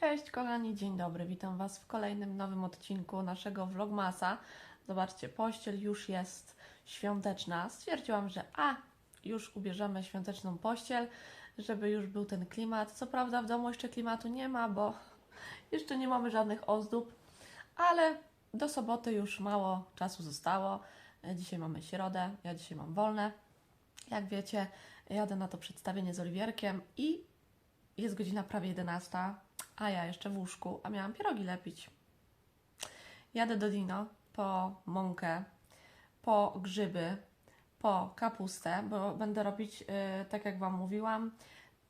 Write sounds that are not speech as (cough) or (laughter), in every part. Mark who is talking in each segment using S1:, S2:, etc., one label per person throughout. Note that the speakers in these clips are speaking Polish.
S1: Cześć kochani, dzień dobry, witam Was w kolejnym nowym odcinku naszego vlogmasa. Zobaczcie, pościel już jest świąteczna. Stwierdziłam, że a, już ubierzemy świąteczną pościel, żeby już był ten klimat. Co prawda w domu jeszcze klimatu nie ma, bo jeszcze nie mamy żadnych ozdób, ale do soboty już mało czasu zostało. Dzisiaj mamy środę, ja dzisiaj mam wolne. Jak wiecie, jadę na to przedstawienie z Oliwierkiem i jest godzina prawie 11, a ja jeszcze w łóżku, a miałam pierogi lepić. Jadę do Dino po mąkę, po grzyby, po kapustę, bo będę robić, y, tak jak Wam mówiłam,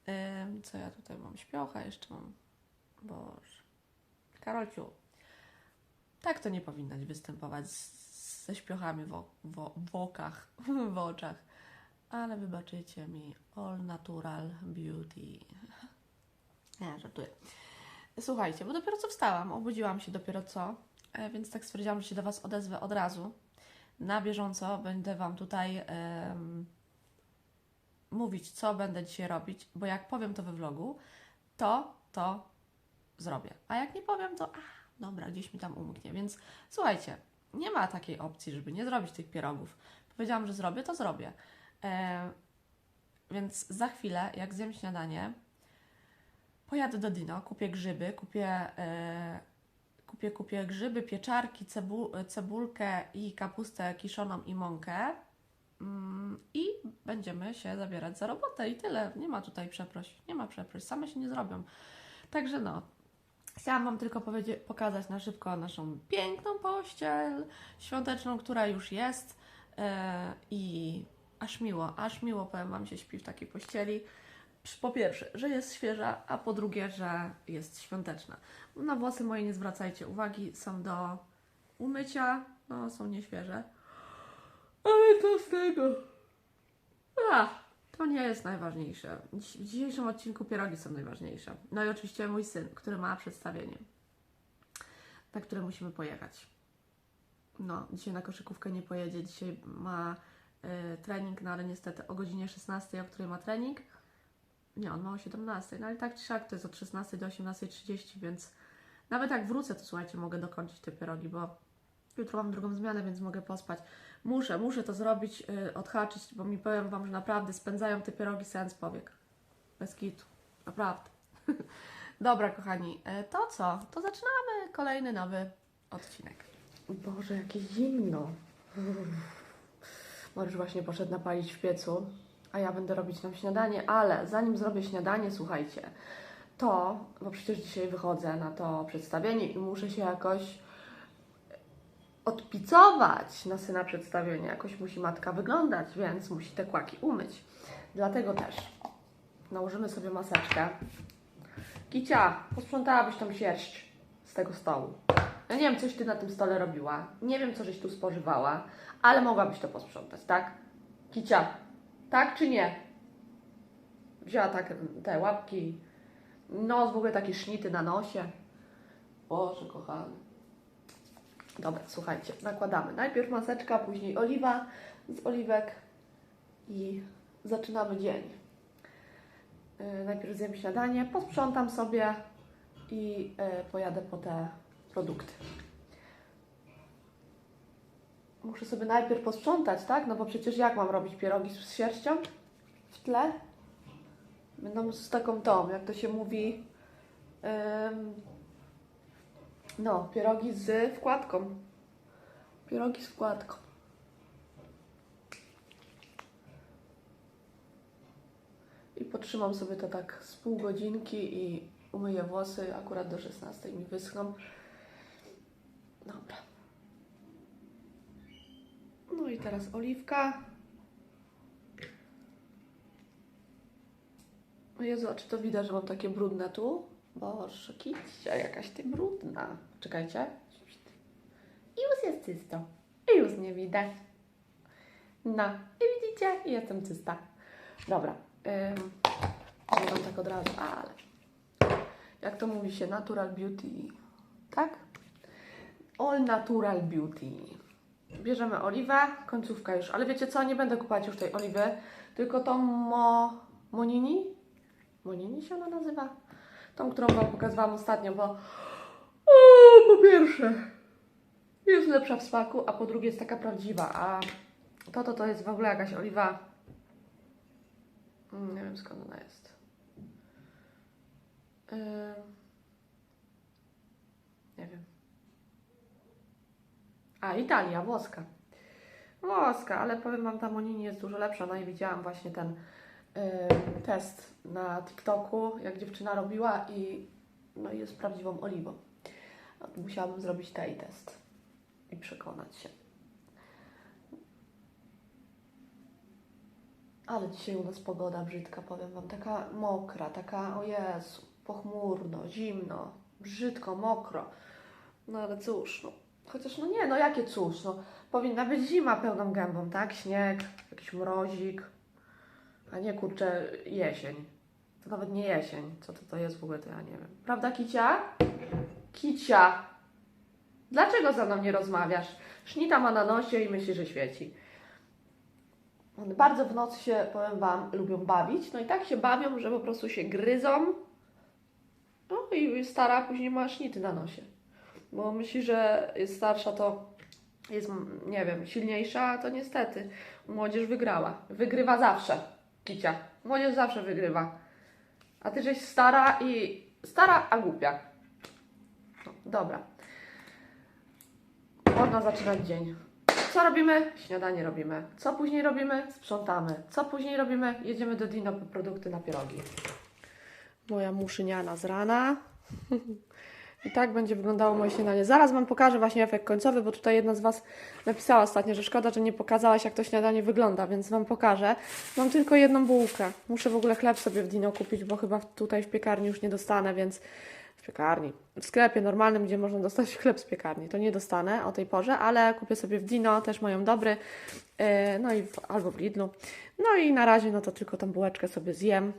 S1: y, co ja tutaj mam, śpiocha jeszcze mam, boże, Karolciu, tak to nie powinnaś występować z, ze śpiochami w, w, w okach, (laughs) w oczach, ale wybaczycie mi, all natural beauty. (laughs) Nie, żartuję. Słuchajcie, bo dopiero co wstałam, obudziłam się dopiero co, e, więc tak stwierdziłam, że się do Was odezwę od razu. Na bieżąco będę Wam tutaj em, mówić, co będę dzisiaj robić, bo jak powiem to we vlogu, to to zrobię. A jak nie powiem, to a, dobra, gdzieś mi tam umknie. Więc słuchajcie, nie ma takiej opcji, żeby nie zrobić tych pierogów. Powiedziałam, że zrobię, to zrobię. E, więc za chwilę, jak zjem śniadanie, Pojadę do Dino, kupię grzyby, kupię, e, kupię, kupię grzyby, pieczarki, cebu, cebulkę i kapustę kiszoną i mąkę. Mm, I będziemy się zabierać za robotę i tyle. Nie ma tutaj przeproś, nie ma przeproś, same się nie zrobią. Także no, chciałam Wam tylko pokazać na szybko naszą piękną pościel świąteczną, która już jest e, i aż miło, aż miło, powiem Wam, się śpi w takiej pościeli po pierwsze, że jest świeża, a po drugie, że jest świąteczna. Na włosy moje nie zwracajcie uwagi, są do umycia, no są nieświeże. Ale co z tego? A, to nie jest najważniejsze. W dzisiejszym odcinku pierogi są najważniejsze. No i oczywiście mój syn, który ma przedstawienie, na które musimy pojechać. No, dzisiaj na koszykówkę nie pojedzie, dzisiaj ma y, trening, no ale niestety o godzinie 16, o której ma trening, nie, on ma o 17, no ale tak czy siak to jest od 16 do 18.30, więc nawet jak wrócę, to słuchajcie, mogę dokończyć te pierogi, bo jutro mam drugą zmianę, więc mogę pospać. Muszę, muszę to zrobić, yy, odhaczyć, bo mi powiem Wam, że naprawdę spędzają te pierogi sens powiek. Bez kitu. Naprawdę. (laughs) Dobra, kochani, yy, to co? To zaczynamy kolejny nowy odcinek. Boże, jakie zimno. Mariusz właśnie poszedł napalić w piecu, a ja będę robić nam śniadanie, ale zanim zrobię śniadanie, słuchajcie, to, bo przecież dzisiaj wychodzę na to przedstawienie i muszę się jakoś odpicować na syna przedstawienia. Jakoś musi matka wyglądać, więc musi te kłaki umyć. Dlatego też nałożymy sobie maseczkę. Kicia, posprzątałabyś tą sierść z tego stołu. Ja nie wiem, coś ty na tym stole robiła. Nie wiem, co żeś tu spożywała, ale mogłabyś to posprzątać, tak? Kicia, tak czy nie? Wzięła tak te łapki, nos, w ogóle takie sznity na nosie. Boże, kochany. Dobra, słuchajcie, nakładamy. Najpierw maseczka, później oliwa z oliwek i zaczynamy dzień. Yy, najpierw zjem śniadanie, posprzątam sobie i yy, pojadę po te produkty. Muszę sobie najpierw posprzątać, tak? No bo przecież jak mam robić pierogi z sierścią w tle? Będą z taką tą, jak to się mówi, ym, no, pierogi z wkładką. Pierogi z wkładką. I potrzymam sobie to tak z pół godzinki i umyję włosy. Akurat do 16 mi wyschną. Dobra. No i teraz oliwka. O Jezu, a czy to widać, że mam takie brudne tu? Boże, kicia, jakaś ty brudna. Czekajcie. I już jest czysto. I już nie widać. No, i widzicie, jestem czysta. Dobra. Nie mam tak od razu, ale... Jak to mówi się, natural beauty, tak? All natural beauty. Bierzemy oliwę, końcówka już, ale wiecie co, nie będę kupować już tej oliwy, tylko tą mo, monini, monini się ona nazywa? Tą, którą Wam pokazywałam ostatnio, bo o, po pierwsze jest lepsza w smaku, a po drugie jest taka prawdziwa, a to to, to jest w ogóle jakaś oliwa, Mm, nie wiem skąd ona jest. Ym, nie wiem. A, Italia, włoska. Włoska, ale powiem Wam, ta Monini jest dużo lepsza. No i widziałam właśnie ten y, test na TikToku, jak dziewczyna robiła i no jest prawdziwą oliwą. Musiałabym zrobić tej test i przekonać się. Ale dzisiaj u nas pogoda brzydka, powiem Wam, taka mokra, taka, o Jezu, pochmurno, zimno, brzydko, mokro. No ale cóż, no. Chociaż no nie, no jakie cóż, no. Powinna być zima pełną gębą, tak? Śnieg, jakiś mrozik, a nie kurczę jesień. To nawet nie jesień. Co to, to jest w ogóle, to ja nie wiem. Prawda, Kicia? Kicia! Dlaczego ze mną nie rozmawiasz? Sznita ma na nosie i myśli, że świeci. One bardzo w nocy się, powiem Wam, lubią bawić. No i tak się bawią, że po prostu się gryzą. No i stara później ma sznity na nosie. Bo myśli, że jest starsza, to jest, nie wiem, silniejsza, to niestety młodzież wygrała. Wygrywa zawsze, Kicia. Młodzież zawsze wygrywa. A ty żeś stara i... Stara, a głupia. No, dobra. Można zaczynać dzień. Co robimy? Śniadanie robimy. Co później robimy? Sprzątamy. Co później robimy? Jedziemy do Dino po produkty na pierogi. Moja muszyniana z rana. (laughs) I tak będzie wyglądało moje śniadanie. Zaraz Wam pokażę właśnie efekt końcowy, bo tutaj jedna z Was napisała ostatnio, że szkoda, że nie pokazałaś, jak to śniadanie wygląda, więc Wam pokażę. Mam tylko jedną bułkę. Muszę w ogóle chleb sobie w Dino kupić, bo chyba tutaj w piekarni już nie dostanę, więc w piekarni. W sklepie normalnym, gdzie można dostać (laughs) chleb z piekarni. To nie dostanę o tej porze, ale kupię sobie w Dino, też mają dobry. Yy, no i w, albo w Lidlu. No i na razie no to tylko tą bułeczkę sobie zjem,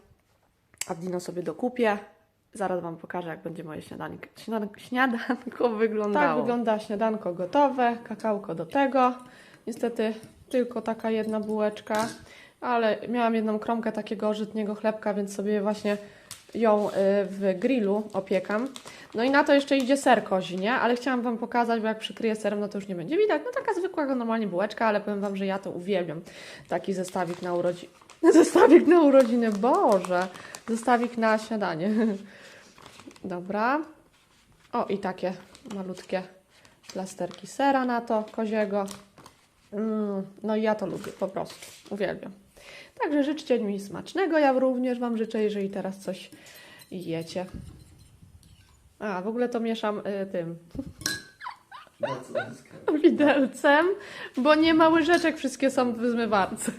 S1: a w Dino sobie dokupię. Zaraz Wam pokażę, jak będzie moje śniadanko, śniadan- śniadanko (laughs) wyglądało. Tak wygląda śniadanko gotowe, kakałko do tego. Niestety tylko taka jedna bułeczka, ale miałam jedną kromkę takiego żytniego chlebka, więc sobie właśnie ją y, w grillu opiekam. No i na to jeszcze idzie ser kozi, nie? Ale chciałam Wam pokazać, bo jak przykryję serem, no to już nie będzie widać. No taka zwykła normalnie bułeczka, ale powiem Wam, że ja to uwielbiam. Taki zestawik na urodziny. (laughs) Zestawik na urodziny, Boże! Zestawik na śniadanie. (laughs) Dobra. O, i takie malutkie plasterki sera na to, koziego. Mm, no i ja to lubię, po prostu. Uwielbiam. Także życzcie mi smacznego. Ja również Wam życzę, jeżeli teraz coś jecie. A, w ogóle to mieszam y, tym (laughs) widelcem, bo nie ma łyżeczek, wszystkie są w zmywarce.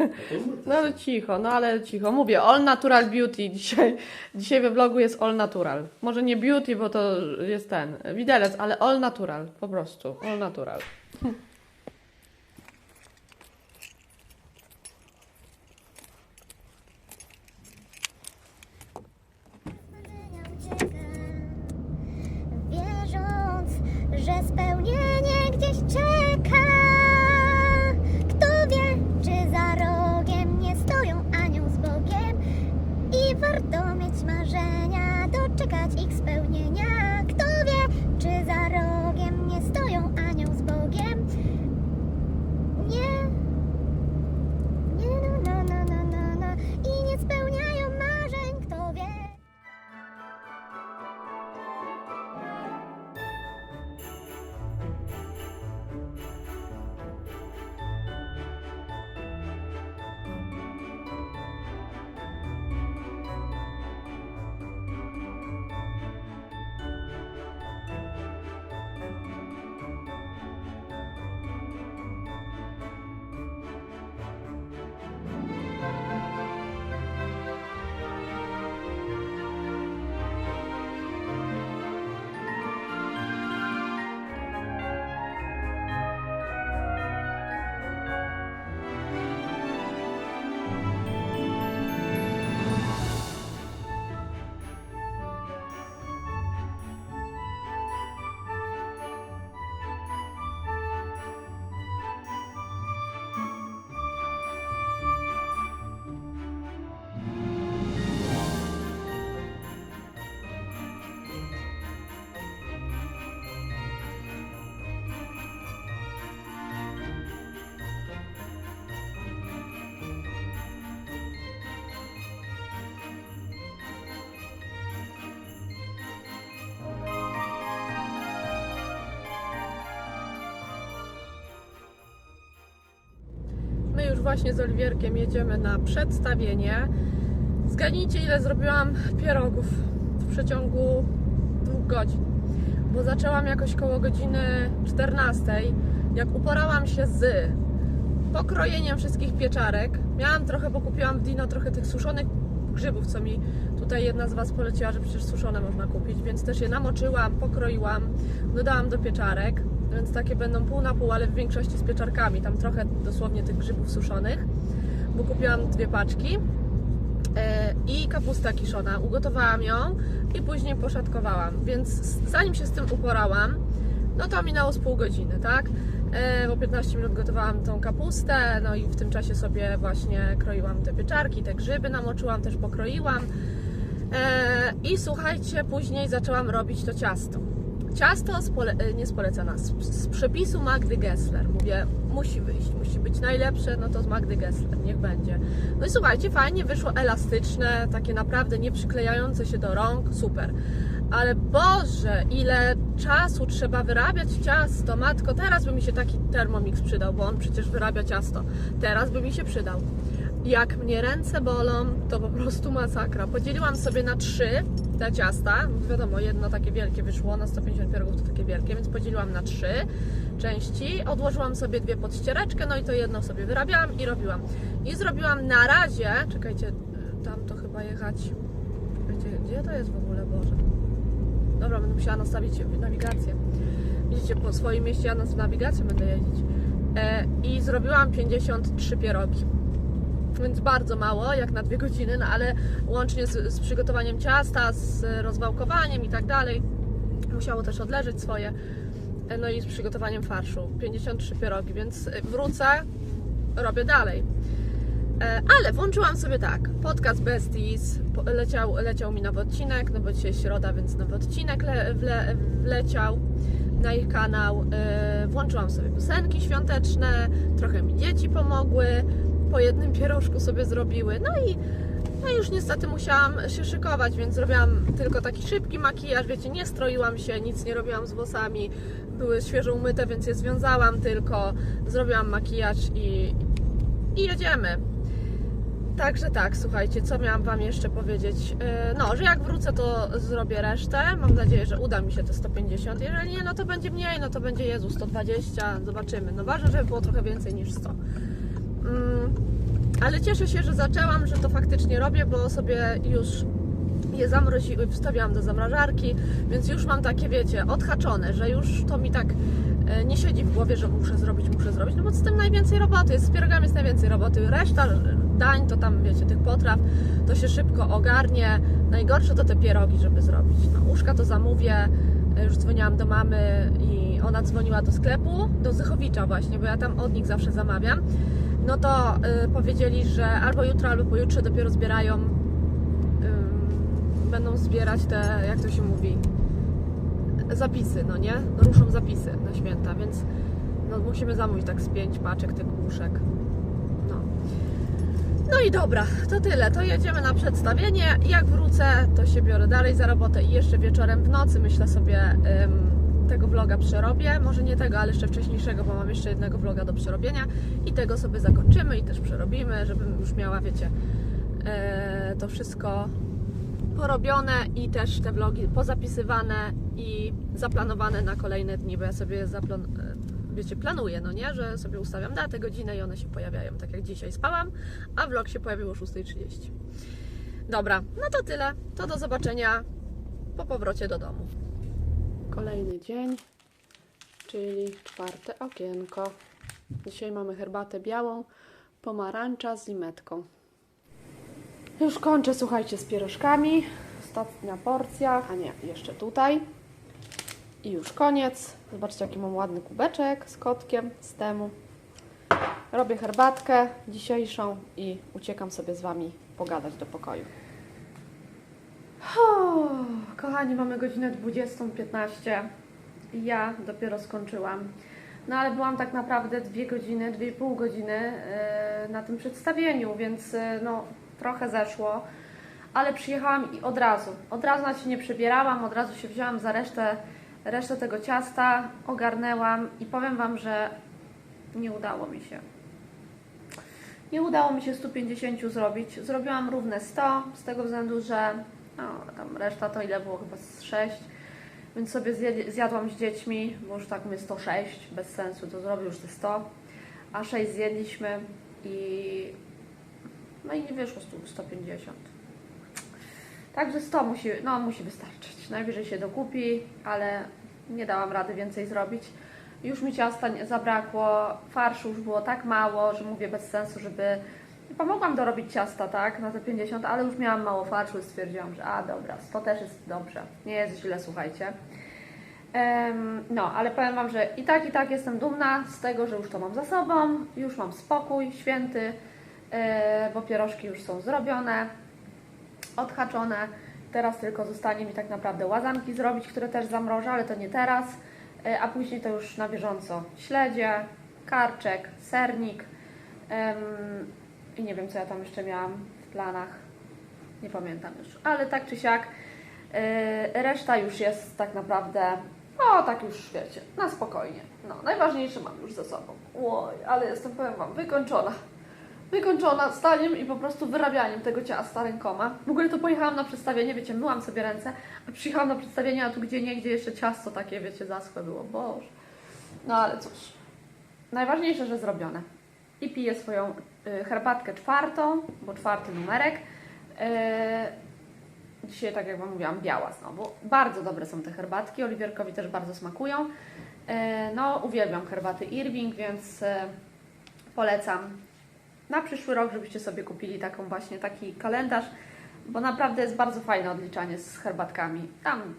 S1: No ale cicho, no ale cicho. Mówię, all natural beauty dzisiaj. Dzisiaj we vlogu jest all natural. Może nie beauty, bo to jest ten widelec, ale all natural, po prostu. All natural.
S2: wierząc, że gdzieś czeka.
S1: Już właśnie z Oliwierkiem jedziemy na przedstawienie. Zgadnijcie, ile zrobiłam pierogów w przeciągu dwóch godzin. Bo zaczęłam jakoś koło godziny 14. Jak uporałam się z pokrojeniem wszystkich pieczarek, miałam trochę, bo kupiłam w Dino trochę tych suszonych grzybów, co mi tutaj jedna z Was poleciła, że przecież suszone można kupić, więc też je namoczyłam, pokroiłam, dodałam do pieczarek, więc takie będą pół na pół, ale w większości z pieczarkami, tam trochę dosłownie tych grzybów suszonych, bo kupiłam dwie paczki e, i kapusta kiszona. Ugotowałam ją i później poszatkowałam, więc zanim się z tym uporałam, no to minęło z pół godziny, tak? E, Bo 15 minut gotowałam tą kapustę, no i w tym czasie sobie właśnie kroiłam te pieczarki, te grzyby namoczyłam, też pokroiłam. E, I słuchajcie, później zaczęłam robić to ciasto. Ciasto z pole, e, nie z polecana, z, z przepisu Magdy Gessler. Mówię, musi wyjść, musi być najlepsze, no to z Magdy Gessler, niech będzie. No i słuchajcie, fajnie wyszło elastyczne, takie naprawdę nie przyklejające się do rąk, super. Ale Boże, ile czasu trzeba wyrabiać ciasto. Matko, teraz by mi się taki Thermomix przydał, bo on przecież wyrabia ciasto. Teraz by mi się przydał. Jak mnie ręce bolą, to po prostu masakra. Podzieliłam sobie na trzy te ciasta. Wiadomo, jedno takie wielkie wyszło, na 150 pierogów to takie wielkie, więc podzieliłam na trzy części. Odłożyłam sobie dwie pod ściereczkę, no i to jedno sobie wyrabiałam i robiłam. I zrobiłam na razie, czekajcie, tam to chyba jechać. Czekajcie, gdzie to jest w ogóle, Boże? Dobra, będę musiała nastawić nawigację. Widzicie, po swoim mieście ja na nawigację będę jeździć. E, I zrobiłam 53 pierogi. Więc bardzo mało, jak na dwie godziny, no ale łącznie z, z przygotowaniem ciasta, z rozwałkowaniem i tak dalej, musiało też odleżeć swoje. No i z przygotowaniem farszu. 53 pierogi, więc wrócę, robię dalej. E, Ale włączyłam sobie tak, podcast Besties, leciał, leciał mi nowy odcinek, no bo dzisiaj środa, więc nowy odcinek le, wle, wleciał na ich kanał. E, Włączyłam sobie piosenki świąteczne, trochę mi dzieci pomogły, po jednym pierożku sobie zrobiły, no i no już niestety musiałam się szykować, więc zrobiłam tylko taki szybki makijaż, wiecie, nie stroiłam się, nic nie robiłam z włosami, były świeżo umyte, więc je związałam tylko, zrobiłam makijaż i, i jedziemy. Także tak, słuchajcie, co miałam Wam jeszcze powiedzieć? Yy, No, że jak wrócę, to zrobię resztę. Mam nadzieję, że uda mi się te 150. Jeżeli nie, no to będzie mniej, no to będzie Jezu 120. Zobaczymy. No ważne, żeby było trochę więcej niż 100. Mm, ale cieszę się, że zaczęłam, że to faktycznie robię, bo sobie już je zamroziły, wstawiałam do zamrażarki, więc już mam takie, wiecie, odhaczone, że już to mi tak e, nie siedzi w głowie, że muszę zrobić, muszę zrobić, no bo z tym najwięcej roboty z pierogami jest najwięcej roboty, reszta dań, to tam, wiecie, tych potraw, to się szybko ogarnie, najgorsze to te pierogi, żeby zrobić, no łóżka to zamówię, E, już dzwoniłam do mamy i ona dzwoniła do sklepu, do Zychowicza właśnie, bo ja tam od nich zawsze zamawiam, no to y, powiedzieli, że albo jutro, albo pojutrze dopiero zbierają ym, będą zbierać te, jak to się mówi, zapisy, no nie? Ruszą zapisy na święta, więc no, musimy zamówić tak z pięć paczek tych łóżek. No. No i dobra, to tyle. To jedziemy na przedstawienie. Jak wrócę, to się biorę dalej za robotę i jeszcze wieczorem w nocy myślę sobie ym, tego vloga przerobię. Może nie tego, ale jeszcze wcześniejszego, bo mam jeszcze jednego vloga do przerobienia i tego sobie zakończymy i też przerobimy, żebym już miała, wiecie, e, to wszystko porobione i też te vlogi pozapisywane i zaplanowane na kolejne dni, bo ja sobie zaplan... e, wiecie, planuję, no nie, że sobie ustawiam datę, godzinę i one się pojawiają, tak jak dzisiaj spałam, a vlog się pojawił o 6.30. Dobra, no to tyle, to do zobaczenia po powrocie do domu. Kolejny dzień, czyli czwarte okienko. Dzisiaj mamy herbatę białą, pomarańcza z limetką. Już kończę, słuchajcie, z pierożkami. Ostatnia porcja, a nie, jeszcze tutaj. I już koniec. Zobaczcie, jaki mam ładny kubeczek z kotkiem z temu. Robię herbatkę dzisiejszą i uciekam sobie z Wami pogadać do pokoju. Kochani, mamy godzinę 20.15 i ja dopiero skończyłam. No ale byłam tak naprawdę dwie godziny, dwie i pół godziny e, na tym przedstawieniu, więc e, no trochę zeszło, ale przyjechałam i od razu, od razu na się nie przebierałam, od razu się wzięłam za resztę, resztę tego ciasta, ogarnęłam i powiem Wam, że nie udało mi się. Nie udało mi się 150 zrobić. Zrobiłam równe 100, z tego względu, że no, tam reszta to ile było? Chyba z 6. Więc sobie zjadłam z dziećmi, bo już tak mnie 106, bez sensu, to zrobię już te 100. A 6 zjedliśmy i no i nie wyszło 100, 150. Także 100 musi, no, musi wystarczyć. Najwyżej się dokupi, ale nie dałam rady więcej zrobić. Już mi ciasta zabrakło, farszu już było tak mało, że mówię bez sensu, żeby... Pomogłam dorobić ciasta, tak, na te 50, ale już miałam mało farszu stwierdziłam, że a dobra, 100 też jest dobrze, nie jest źle, słuchajcie. Em, no, ale powiem Wam, że i tak, i tak jestem dumna z tego, że już to mam za sobą, już mam spokój święty, e, bo pierożki już są zrobione, odhaczone. Teraz tylko zostanie mi tak naprawdę łazanki zrobić, które też zamrożę, ale to nie teraz, e, a później to już na bieżąco śledzie, karczek, sernik i nie wiem, co ja tam jeszcze miałam w planach, nie pamiętam już, ale tak czy siak e, reszta już jest tak naprawdę, no tak już wiecie, na spokojnie. No, najważniejsze mam już za sobą. Oj, ale jestem, powiem Wam, wykończona wykończona staniem i po prostu wyrabianiem tego ciasta rękoma. W ogóle to pojechałam na przedstawienie, wiecie, myłam sobie ręce, a przyjechałam na przedstawienie, a tu gdzie nie, gdzie jeszcze ciasto takie, wiecie, zaschłe było. Boże. No ale cóż. Najważniejsze, że zrobione. I piję swoją herbatkę czwartą, bo czwarty numerek. Y, dzisiaj, tak jak Wam mówiłam, biała znowu. Bardzo dobre są te herbatki, Oliwierkowi też bardzo smakują. Y, no, uwielbiam herbaty Irving, więc y, polecam na przyszły rok, żebyście sobie kupili taką właśnie taki kalendarz, bo naprawdę jest bardzo fajne odliczanie z herbatkami. Tam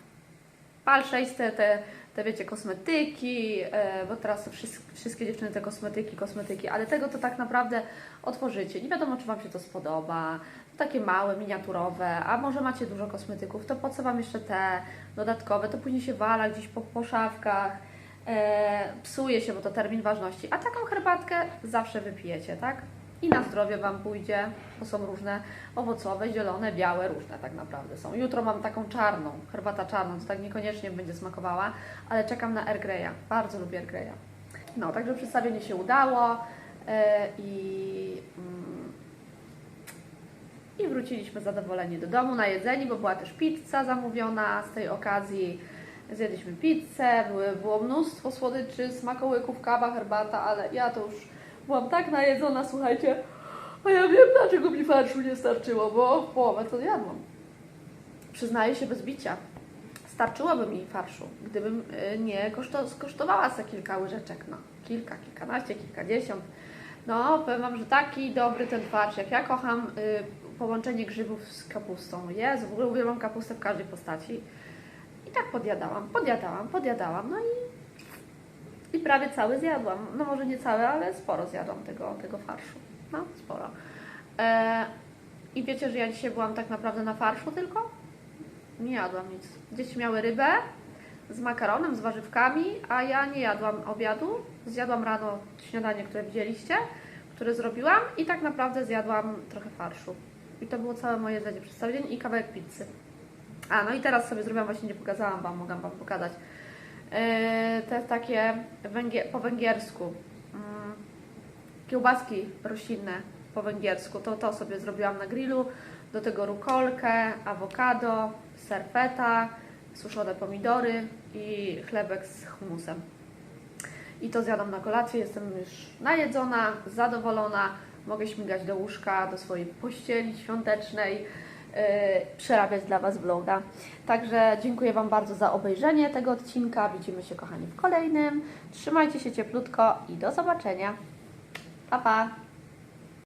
S1: pal 600, te, te wiecie, kosmetyki, e, bo teraz to wszystkie, dziewczyny te kosmetyki, kosmetyki, ale tego to tak naprawdę otworzycie. Nie wiadomo, czy Wam się to spodoba. Takie małe, miniaturowe, a może macie dużo kosmetyków, to po co Wam jeszcze te dodatkowe? To później się wala gdzieś po, po szafkach, e, psuje się, bo to termin ważności. A taką herbatkę zawsze wypijecie, tak? I na zdrowie Wam pójdzie, bo są różne owocowe, zielone, białe, różne tak naprawdę są. Jutro mam taką czarną, herbata czarną, co tak niekoniecznie będzie smakowała, ale czekam na Air Greya. Bardzo lubię Air Greya. No, także przedstawienie się udało e, i, mm, i wróciliśmy zadowoleni do domu, najedzeni, bo była też pizza zamówiona z tej okazji. Zjedliśmy pizzę, było mnóstwo słodyczy, smakołyków, kawa, herbata, ale ja to już byłam tak najedzona, słuchajcie, a ja wiem, dlaczego mi farszu nie starczyło, bo połowę to jadłam. Przyznaję się bez bicia. Starczyłoby mi farszu, gdybym y, nie koszto, skosztowała za kilka łyżeczek, no. Kilka, kilkanaście, kilkadziesiąt. No, powiem Wam, że taki dobry ten farsz, jak ja kocham y, połączenie grzybów z kapustą. Jezu, w ogóle uwielbiam kapustę w każdej postaci. I tak podjadałam, podjadałam, podjadałam, no i i prawie cały zjadłam. No może nie cały, ale sporo zjadłam tego, tego farszu. No, sporo. E, I wiecie, że ja dzisiaj byłam tak naprawdę na farszu tylko? Nie jadłam nic. Dzieci miały rybę z makaronem, z warzywkami, a ja nie jadłam obiadu. Zjadłam rano śniadanie, które widzieliście, które zrobiłam i tak naprawdę zjadłam trochę farszu. I to było całe moje jedzenie przedstawień i kawałek pizzy. A, no i teraz sobie zrobiłam, właśnie nie pokazałam Wam, mogłam Wam pokazać. Yy, te takie węgier po węgiersku. Mm, Kiełbaski roślinne po węgiersku. To, to sobie zrobiłam na grillu. Do tego rukolkę, awokado, serfeta, suszone pomidory i chlebek z humusem. I to zjadam na kolację. Jestem już najedzona, zadowolona. Mogę śmigać do łóżka, do swojej pościeli świątecznej, przerabiać dla Was vloga. Także dziękuję Wam bardzo za obejrzenie tego odcinka. Widzimy się, kochani, w kolejnym. Trzymajcie się cieplutko i do zobaczenia. Pa, pa!